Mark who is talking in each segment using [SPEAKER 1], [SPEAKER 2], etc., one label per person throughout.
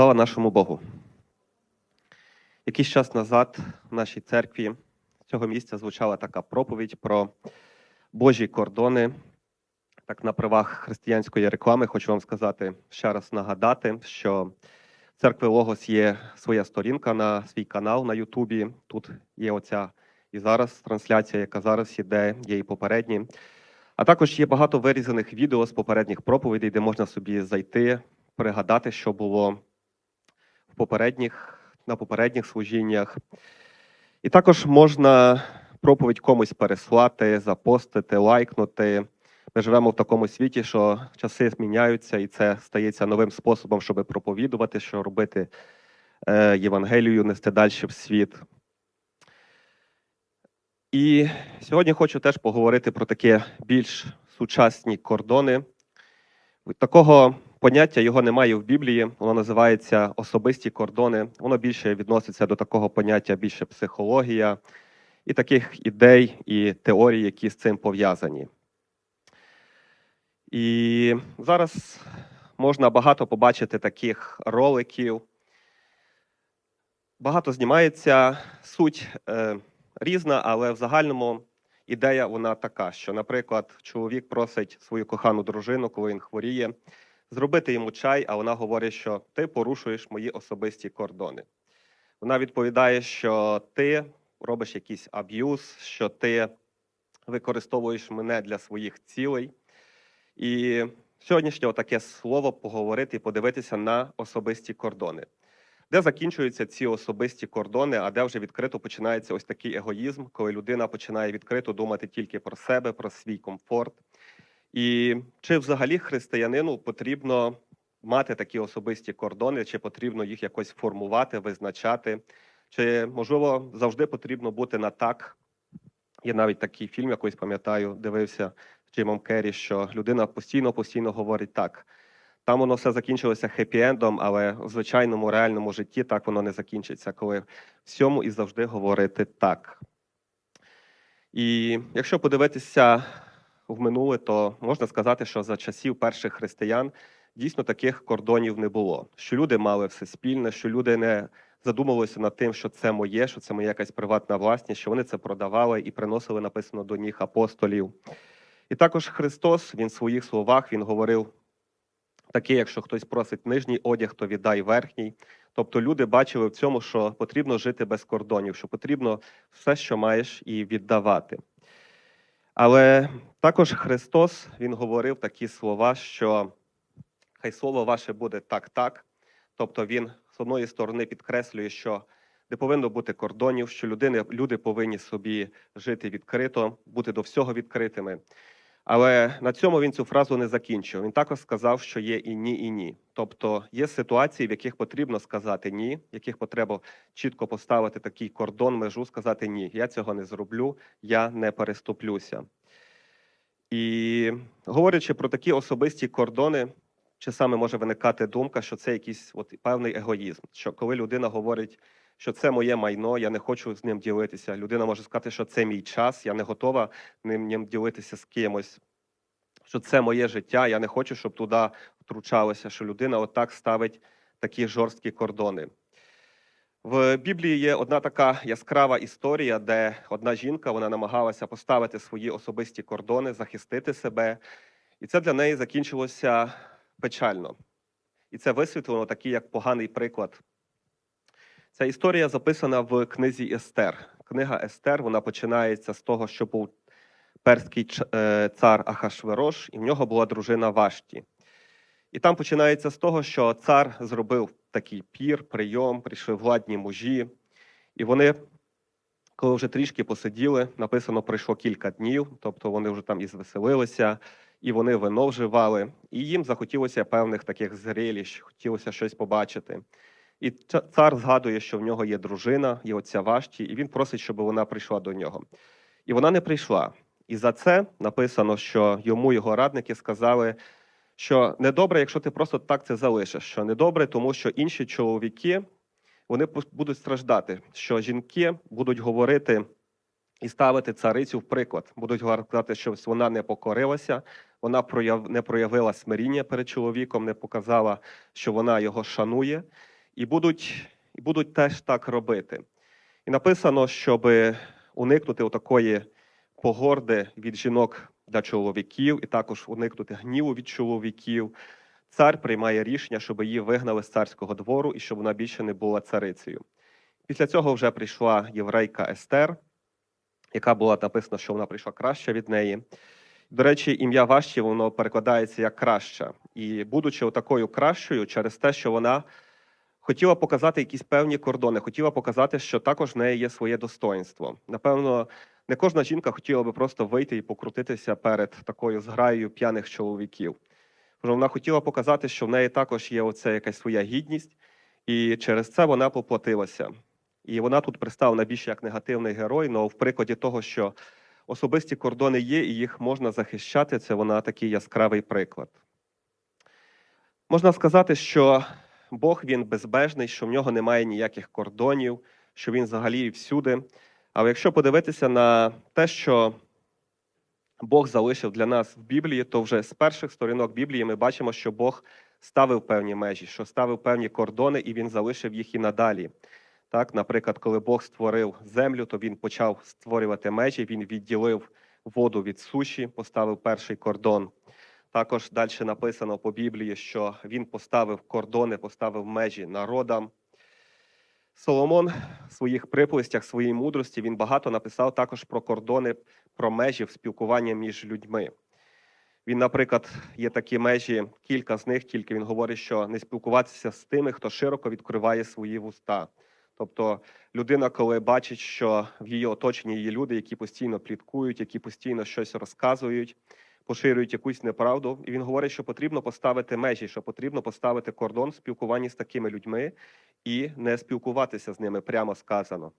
[SPEAKER 1] Слава нашому Богу. Якийсь час назад в нашій церкві з цього місця звучала така проповідь про Божі кордони. Так, на правах християнської реклами хочу вам сказати, ще раз нагадати, що в церкви Логос є своя сторінка на свій канал на Ютубі. Тут є оця і зараз трансляція, яка зараз іде, є і попередні. А також є багато вирізаних відео з попередніх проповідей, де можна собі зайти, пригадати, що було попередніх, на попередніх служіннях. І також можна проповідь комусь переслати, запостити, лайкнути. Ми живемо в такому світі, що часи зміняються, і це стається новим способом, щоб проповідувати, що робити е, Євангелію, нести далі в світ. І сьогодні хочу теж поговорити про такі більш сучасні кордони. Такого поняття його немає в Біблії, воно називається особисті кордони. Воно більше відноситься до такого поняття, більше психологія і таких ідей і теорій, які з цим пов'язані. І зараз можна багато побачити таких роликів. Багато знімається суть е, різна, але в загальному ідея вона така, що, наприклад, чоловік просить свою кохану дружину, коли він хворіє, зробити йому чай, а вона говорить, що ти порушуєш мої особисті кордони. Вона відповідає, що ти робиш якийсь аб'юз, що ти використовуєш мене для своїх цілей. І сьогоднішнє таке слово поговорити і подивитися на особисті кордони. Де закінчуються ці особисті кордони, а де вже відкрито починається ось такий егоїзм, коли людина починає відкрито думати тільки про себе, про свій комфорт. І чи взагалі християнину потрібно мати такі особисті кордони, чи потрібно їх якось формувати, визначати, чи можливо завжди потрібно бути на так? Є навіть такий фільм, якийсь пам'ятаю, дивився з Джимом Керрі, що людина постійно постійно говорить так. Там воно все закінчилося хеппі-ендом, але в звичайному реальному житті так воно не закінчиться, коли всьому і завжди говорити так. І якщо подивитися в минуле, то можна сказати, що за часів перших християн дійсно таких кордонів не було. Що люди мали все спільне, що люди не задумувалися над тим, що це моє, що це моя якась приватна власність, що вони це продавали і приносили написано до них апостолів. І також Христос Він в своїх словах Він говорив таке, якщо хтось просить нижній одяг, то віддай верхній. Тобто люди бачили в цьому, що потрібно жити без кордонів, що потрібно все, що маєш, і віддавати. Але також Христос Він говорив такі слова, що хай слово ваше буде так-так. Тобто Він з одної сторони підкреслює, що не повинно бути кордонів, що людини, люди повинні собі жити відкрито, бути до всього відкритими. Але на цьому він цю фразу не закінчив. Він також сказав, що є і ні, і ні. Тобто є ситуації, в яких потрібно сказати ні, в яких потрібно чітко поставити такий кордон, межу, сказати ні, я цього не зроблю, я не переступлюся. І говорячи про такі особисті кордони, часами може виникати думка, що це якийсь от певний егоїзм. Що коли людина говорить, що це моє майно, я не хочу з ним ділитися. Людина може сказати, що це мій час, я не готова ним, ним ділитися з кимось. Що це моє життя, я не хочу, щоб туди втручалося, що людина отак ставить такі жорсткі кордони. В Біблії є одна така яскрава історія, де одна жінка вона намагалася поставити свої особисті кордони, захистити себе, і це для неї закінчилося печально. І це висвітлено такий як поганий приклад. Ця історія записана в книзі Естер. Книга Естер вона починається з того, що був перський е, цар Ахашверош, і в нього була дружина Вашті. І там починається з того, що цар зробив такий пір, прийом, прийшли владні мужі, і вони, коли вже трішки посиділи, написано, пройшло кілька днів, тобто вони вже там і звеселилися, і вони вино вживали, і їм захотілося певних таких зрелищ, хотілося щось побачити. І цар згадує, що в нього є дружина, є отця Вашті, і він просить, щоб вона прийшла до нього. І вона не прийшла. І за це написано, що йому його радники сказали, що недобре, якщо ти просто так це залишиш. Що недобре, тому що інші чоловіки вони будуть страждати, що жінки будуть говорити і ставити царицю в приклад, будуть говорити, що вона не покорилася, вона не проявила смиріння перед чоловіком, не показала, що вона його шанує, і будуть, і будуть теж так робити. І написано, щоб уникнути такої погорди від жінок для чоловіків, і також уникнути гніву від чоловіків. Цар приймає рішення, щоб її вигнали з царського двору і щоб вона більше не була царицею. Після цього вже прийшла єврейка Естер, яка була написано, що вона прийшла краще від неї. До речі, ім'я Ваші воно перекладається як краща. І будучи такою кращою, через те, що вона хотіла показати якісь певні кордони, хотіла показати, що також в неї є своє достоинство. Напевно, не кожна жінка хотіла би просто вийти і покрутитися перед такою зграєю п'яних чоловіків. Вона хотіла показати, що в неї також є оце якась своя гідність, і через це вона поплатилася. І вона тут представлена більше як негативний герой, але в прикладі того, що особисті кордони є, і їх можна захищати, це вона такий яскравий приклад. Можна сказати, що Бог він безбежний, що в нього немає ніяких кордонів, що він взагалі всюди. Але якщо подивитися на те, що Бог залишив для нас в Біблії, то вже з перших сторінок Біблії ми бачимо, що Бог ставив певні межі, що ставив певні кордони, і він залишив їх і надалі. Так, наприклад, коли Бог створив землю, то він почав створювати межі, він відділив воду від суші, поставив перший кордон. Також далі написано по Біблії, що він поставив кордони, поставив межі народам. Соломон в своїх приповістях, своїй мудрості, він багато написав також про кордони, про межі в спілкуванні між людьми. Він, наприклад, є такі межі, кілька з них, тільки він говорить, що не спілкуватися з тими, хто широко відкриває свої вуста. Тобто людина, коли бачить, що в її оточенні є люди, які постійно пліткують, які постійно щось розказують, поширюють якусь неправду, і він говорить, що потрібно поставити межі, що потрібно поставити кордон спілкуванні з такими людьми і не спілкуватися з ними, прямо сказано.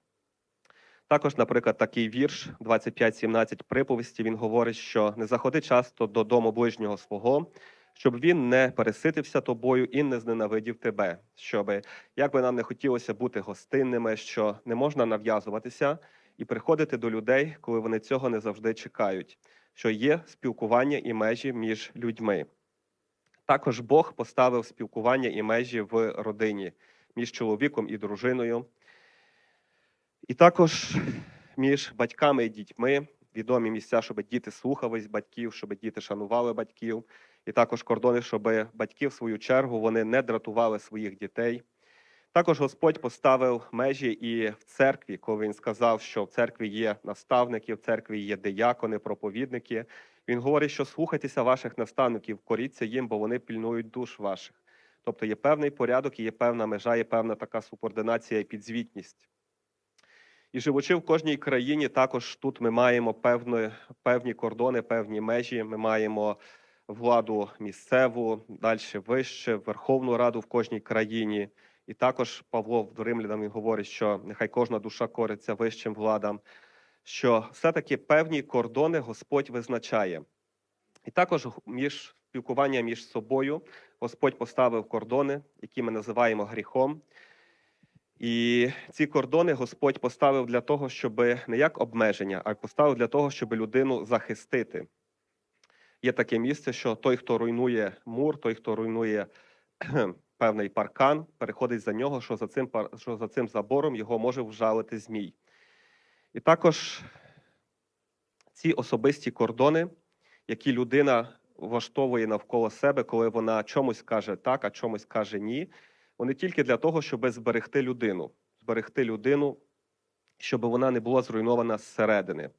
[SPEAKER 1] Також, наприклад, такий вірш 25.17 приповісті, він говорить, що не заходи часто додому ближнього свого, щоб він не переситився тобою і не зненавидів тебе. Щоб, як би нам не хотілося бути гостинними, що не можна нав'язуватися і приходити до людей, коли вони цього не завжди чекають, що є спілкування і межі між людьми. Також Бог поставив спілкування і межі в родині між чоловіком і дружиною. І також між батьками і дітьми відомі місця, щоб діти слухались батьків, щоб діти шанували батьків, і також кордони, щоб батьки, в свою чергу, вони не дратували своїх дітей. Також Господь поставив межі і в церкві, коли він сказав, що в церкві є наставники, в церкві є диякони, проповідники. Він говорить, що слухайтеся ваших наставників, коріться їм, бо вони пільнують душ ваших. Тобто є певний порядок, і є певна межа, є певна така субординація і підзвітність. І живучи в кожній країні, також тут ми маємо певні, певні кордони, певні межі. Ми маємо владу місцеву, далі вище, Верховну Раду в кожній країні. І також Павло в Римлянам говорить, що нехай кожна душа кориться вищим владам, що все-таки певні кордони Господь визначає. І також між спілкування між собою Господь поставив кордони, які ми називаємо гріхом. І ці кордони Господь поставив для того, щоб не як обмеження, а поставив для того, щоб людину захистити. Є таке місце, що той, хто руйнує мур, той, хто руйнує певний паркан, переходить за нього, що за цим що за цим забором його може вжалити змій. І також ці особисті кордони, які людина влаштовує навколо себе, коли вона чомусь каже так, а чомусь каже ні, вони тільки для того, щоб зберегти людину, зберегти людину, щоб вона не була зруйнована зсередини.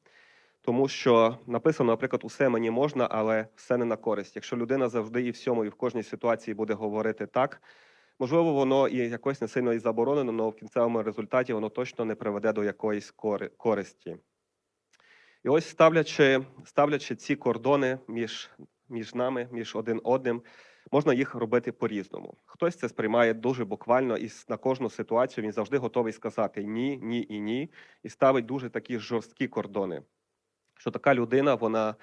[SPEAKER 1] Тому що написано, наприклад, усе мені можна, але все не на користь. Якщо людина завжди і всьому, і в кожній ситуації буде говорити так, можливо, воно і якось не сильно і заборонено, але в кінцевому результаті воно точно не приведе до якоїсь користі. І ось ставлячи ставлячи ці кордони між, між нами, між один одним, можна їх робити по-різному. Хтось це сприймає дуже буквально, і на кожну ситуацію він завжди готовий сказати ні, ні і ні, і ставить дуже такі жорсткі кордони що така людина, вона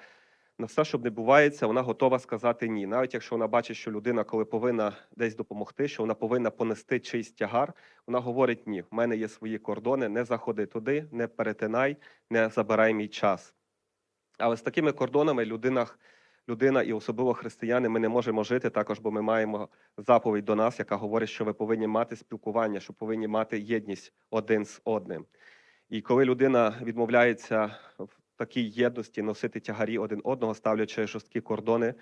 [SPEAKER 1] на все, що не бувається, вона готова сказати ні. Навіть якщо вона бачить, що людина, коли повинна десь допомогти, що вона повинна понести чийсь тягар, вона говорить ні. В мене є свої кордони, не заходи туди, не перетинай, не забирай мій час. Але з такими кордонами людина, людина і особливо християни, ми не можемо жити також, бо ми маємо заповідь до нас, яка говорить, що ви повинні мати спілкування, що повинні мати єдність один з одним. І коли людина відмовляється в такій єдності носити тягарі один одного, ставлячи жорсткі кордони,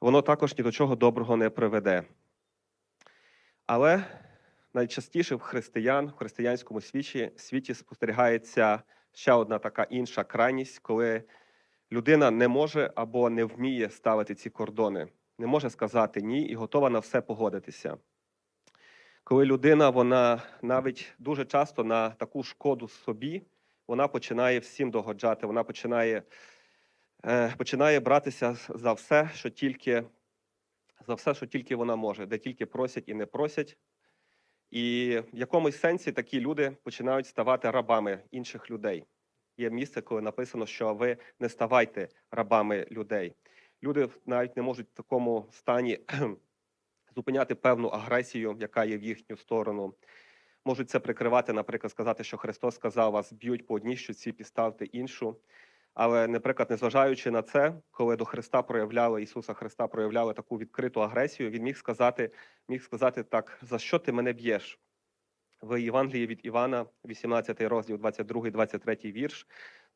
[SPEAKER 1] воно також ні до чого доброго не приведе. Але найчастіше в християн, в християнському світі, світі спостерігається ще одна така інша крайність, коли людина не може або не вміє ставити ці кордони, не може сказати ні і готова на все погодитися. Коли людина, вона навіть дуже часто на таку шкоду собі, вона починає всім догоджати, вона починає, е, починає братися за все, що тільки, за все, що тільки вона може, де тільки просять і не просять. І в якомусь сенсі такі люди починають ставати рабами інших людей. Є місце, коли написано, що ви не ставайте рабами людей. Люди навіть не можуть в такому стані зупиняти певну агресію, яка є в їхню сторону. Можуть це прикривати, наприклад, сказати, що Христос сказав, вас б'ють по одній щоці, підставте іншу. Але, наприклад, незважаючи на це, коли до Христа проявляли Ісуса Христа проявляли таку відкриту агресію, він міг сказати, міг сказати так: за що ти мене б'єш? В Євангелії від Івана, 18 розділ, 22, 23 вірш.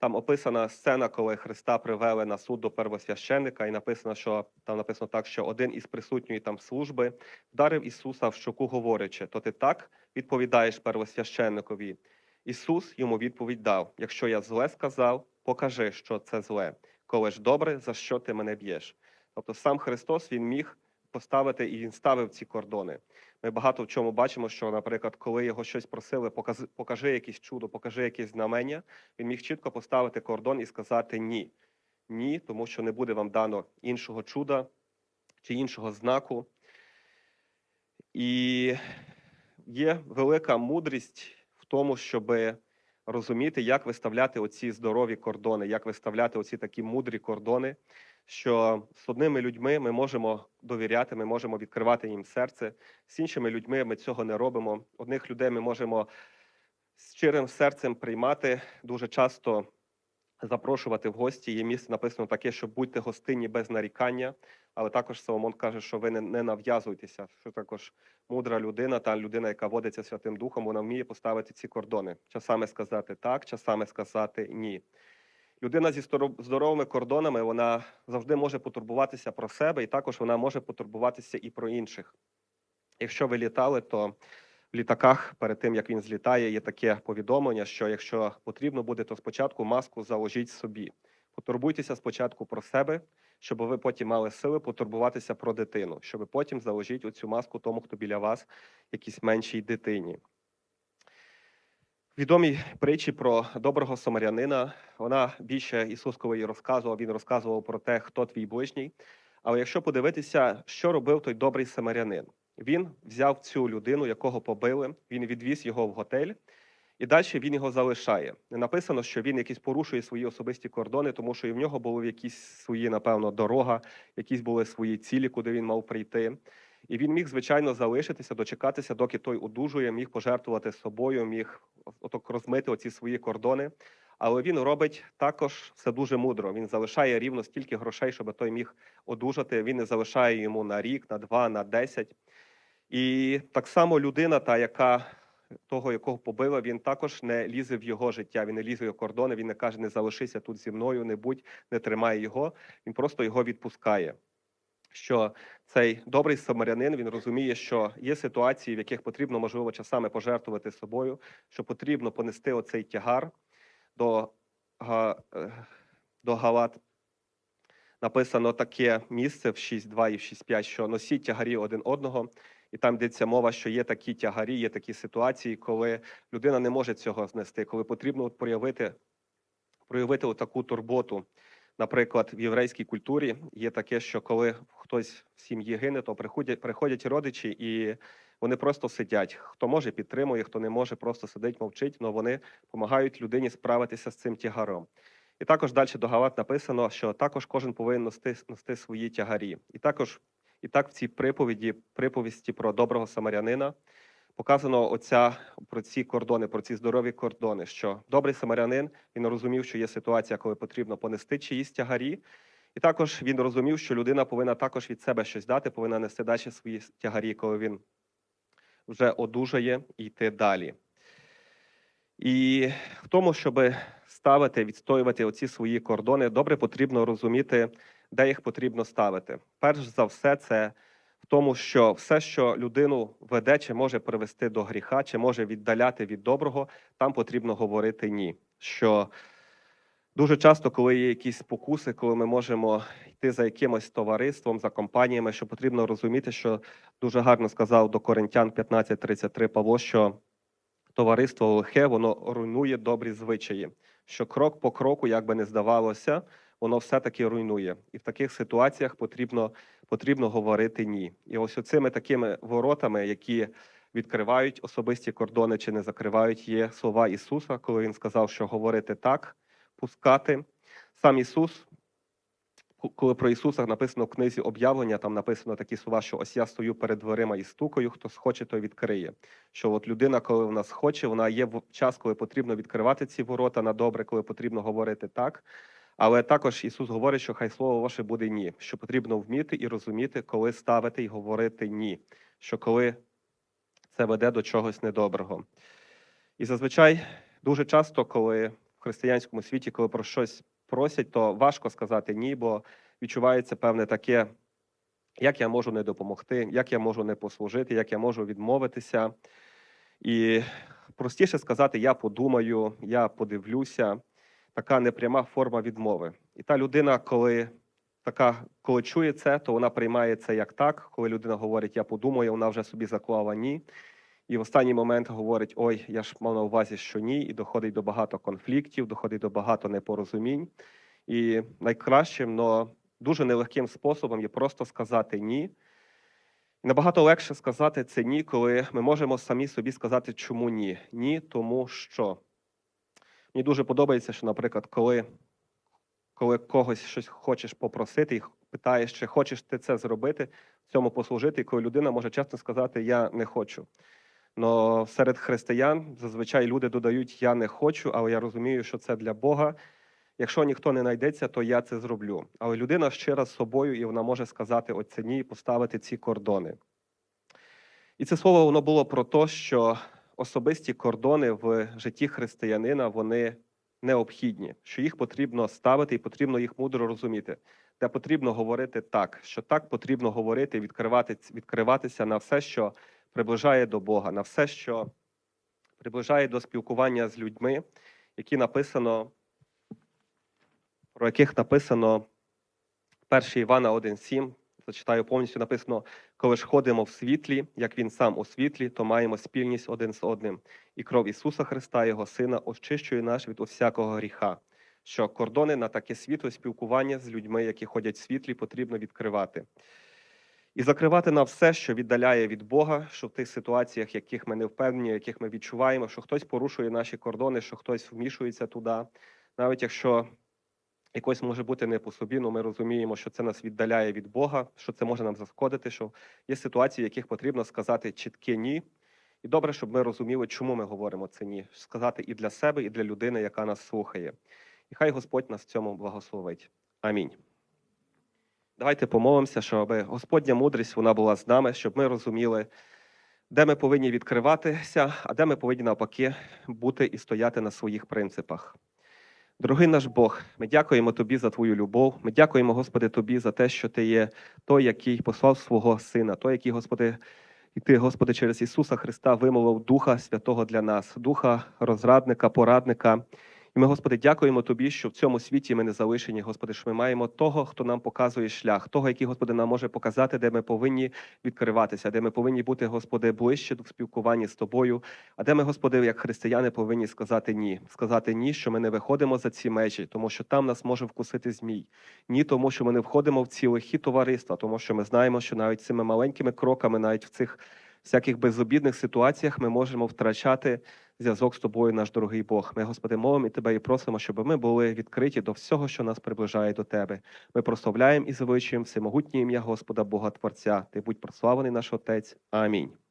[SPEAKER 1] Там описана сцена, коли Христа привели на суд до первосвященника, і написано, що там написано так, що один із присутньої там служби вдарив Ісуса в щоку, говорячи: то ти так відповідаєш первосвященникові. Ісус йому відповідь дав: Якщо я зле сказав, покажи, що це зле. Коли ж добре, за що ти мене б'єш? Тобто сам Христос Він міг поставити і він ставив ці кордони. Ми багато в чому бачимо, що, наприклад, коли його щось просили, покажи, покажи якесь чудо, покажи якесь знамення, він міг чітко поставити кордон і сказати ні. Ні, тому що не буде вам дано іншого чуда чи іншого знаку. І є велика мудрість в тому, щоб розуміти, як виставляти оці здорові кордони, як виставляти оці такі мудрі кордони, що з одними людьми ми можемо довіряти, ми можемо відкривати їм серце. З іншими людьми ми цього не робимо. Одних людей ми можемо з щирим серцем приймати дуже часто. Запрошувати в гості є місце написано таке, що будьте гостинні без нарікання, але також Соломон каже, що ви не, не нав'язуйтеся. Що також мудра людина, та людина, яка водиться Святим Духом, вона вміє поставити ці кордони. Часами сказати так, часами сказати ні. Людина зі здоровими кордонами вона завжди може потурбуватися про себе, і також вона може потурбуватися і про інших. Якщо ви літали, то в літаках перед тим як він злітає, є таке повідомлення, що якщо потрібно буде, то спочатку маску заложіть собі. Потурбуйтеся спочатку про себе, щоб ви потім мали сили потурбуватися про дитину, щоб потім заложіть оцю маску тому, хто біля вас, якійсь меншій дитині. Відомі притчі про доброго самарянина. Вона більше Ісус, коли розказував, він розказував про те, хто твій ближній. Але якщо подивитися, що робив той добрий самарянин, він взяв цю людину, якого побили, він відвіз його в готель, і далі він його залишає. Не написано, що він якісь порушує свої особисті кордони, тому що і в нього були якісь свої, напевно, дорога, якісь були свої цілі, куди він мав прийти. І він міг, звичайно, залишитися, дочекатися, доки той одужує, міг пожертвувати собою, міг отак розмити оці свої кордони. Але він робить також все дуже мудро. Він залишає рівно стільки грошей, щоб той міг одужати. Він не залишає йому на рік, на два, на десять. І так само людина, та яка того, якого побила, він також не лізе в його життя. Він не лізе в його кордони. Він не каже, не залишися тут зі мною, не будь, не тримай його. Він просто його відпускає. Що цей добрий самарянин він розуміє, що є ситуації, в яких потрібно можливо часами пожертвувати собою, що потрібно понести оцей тягар до, е, до Галат. Написано таке місце в 6.2 і в 6.5, що носіть тягарі один одного, і там йдеться мова, що є такі тягарі, є такі ситуації, коли людина не може цього знести, коли потрібно от проявити, проявити таку турботу. Наприклад, в єврейській культурі є таке, що коли хтось в сім'ї гине, то приходять, приходять родичі і вони просто сидять. Хто може, підтримує, хто не може, просто сидить, мовчить, але вони допомагають людині справитися з цим тягаром. І також далі до Галат написано, що також кожен повинен носити, носити свої тягарі. І також і так в цій приповіді, приповісті про доброго самарянина, показано оця про ці кордони, про ці здорові кордони. Що добрий самарянин він розумів, що є ситуація, коли потрібно понести чиїсь тягарі, І також він розумів, що людина повинна також від себе щось дати, повинна нести далі свої тягарі, коли він вже одужає і йти далі. І в тому, щоб ставити, відстоювати оці свої кордони, добре потрібно розуміти, де їх потрібно ставити. Перш за все, це в тому, що все, що людину веде, чи може привести до гріха, чи може віддаляти від доброго, там потрібно говорити ні. Що дуже часто, коли є якісь спокуси, коли ми можемо йти за якимось товариством, за компаніями, що потрібно розуміти, що дуже гарно сказав до Коринтян 15.33 Павло, що товариство лихе, воно руйнує добрі звичаї. Що крок по кроку, як би не здавалося, воно все-таки руйнує. І в таких ситуаціях потрібно, потрібно говорити ні. І ось оцими такими воротами, які відкривають особисті кордони чи не закривають, є слова Ісуса, коли Він сказав, що говорити так, пускати. Сам Ісус, коли про Ісуса написано в книзі об'явлення, там написано такі слова, що ось я стою перед дверима і стукаю, хто схоче, той відкриє. Що от людина, коли в нас хоче, вона є в час, коли потрібно відкривати ці ворота на добре, коли потрібно говорити так. Але також Ісус говорить, що хай слово ваше буде ні, що потрібно вміти і розуміти, коли ставити і говорити ні, що коли це веде до чогось недоброго. І зазвичай дуже часто, коли в християнському світі, коли про щось просять, то важко сказати ні, бо відчувається певне таке, як я можу не допомогти, як я можу не послужити, як я можу відмовитися. І простіше сказати, я подумаю, я подивлюся, така непряма форма відмови. І та людина, коли така, коли чує це, то вона приймає це як так. Коли людина говорить, я подумаю, вона вже собі заклала ні. І в останній момент говорить: Ой, я ж мав на увазі, що ні, і доходить до багато конфліктів, доходить до багато непорозумінь. І найкращим, но дуже нелегким способом є просто сказати ні. І набагато легше сказати це ні, коли ми можемо самі собі сказати, чому ні. Ні, тому що. Мені дуже подобається, що, наприклад, коли, коли когось щось хочеш попросити і питаєш, чи хочеш ти це зробити, цьому послужити, і коли людина може чесно сказати Я не хочу. Но серед християн зазвичай люди додають Я не хочу, але я розумію, що це для Бога. Якщо ніхто не знайдеться, то я це зроблю. Але людина щира з собою, і вона може сказати оце ні і поставити ці кордони. І це слово воно було про те, що особисті кордони в житті християнина вони необхідні, що їх потрібно ставити і потрібно їх мудро розуміти. Де потрібно говорити так, що так потрібно говорити, відкривати, відкриватися на все, що приближає до Бога, на все, що приближає до спілкування з людьми, які написано, про яких написано 1 Івана 1,7. Зачитаю повністю написано: коли ж ходимо в світлі, як він сам у світлі, то маємо спільність один з одним. І кров Ісуса Христа, Його Сина, очищує нас від усякого гріха. Що кордони на таке світло спілкування з людьми, які ходять в світлі, потрібно відкривати. І закривати на все, що віддаляє від Бога, що в тих ситуаціях, яких ми не впевнені, яких ми відчуваємо, що хтось порушує наші кордони, що хтось вмішується туди, навіть якщо якось може бути не по собі, але ми розуміємо, що це нас віддаляє від Бога, що це може нам зашкодити, що є ситуації, в яких потрібно сказати чітке ні. І добре, щоб ми розуміли, чому ми говоримо це ні. Сказати і для себе, і для людини, яка нас слухає. І хай Господь нас в цьому благословить. Амінь. Давайте помолимося, щоб Господня мудрість вона була з нами, щоб ми розуміли, де ми повинні відкриватися, а де ми повинні навпаки бути і стояти на своїх принципах. Дорогий наш Бог, ми дякуємо Тобі за Твою любов. Ми дякуємо, Господи, Тобі за те, що Ти є той, який послав свого Сина, той, який, Господи, і Ти, Господи, через Ісуса Христа вимовив Духа Святого для нас, Духа розрадника, порадника. І ми, Господи, дякуємо Тобі, що в цьому світі ми не залишені, Господи, що ми маємо того, хто нам показує шлях, того, який, Господи, нам може показати, де ми повинні відкриватися, де ми повинні бути, Господи, ближче до спілкування з Тобою, а де ми, Господи, як християни, повинні сказати ні, сказати ні, що ми не виходимо за ці межі, тому що там нас може вкусити змій. Ні, тому що ми не входимо в ці лихі товариства, тому що ми знаємо, що навіть цими маленькими кроками, навіть в цих всяких безобідних ситуаціях, ми можемо втрачати зв'язок з тобою, наш дорогий Бог. Ми, Господи, молимо і тебе і просимо, щоб ми були відкриті до всього, що нас приближає до Тебе. Ми прославляємо і звеличуємо всемогутнє ім'я Господа Бога Творця. Ти будь прославлений наш Отець. Амінь.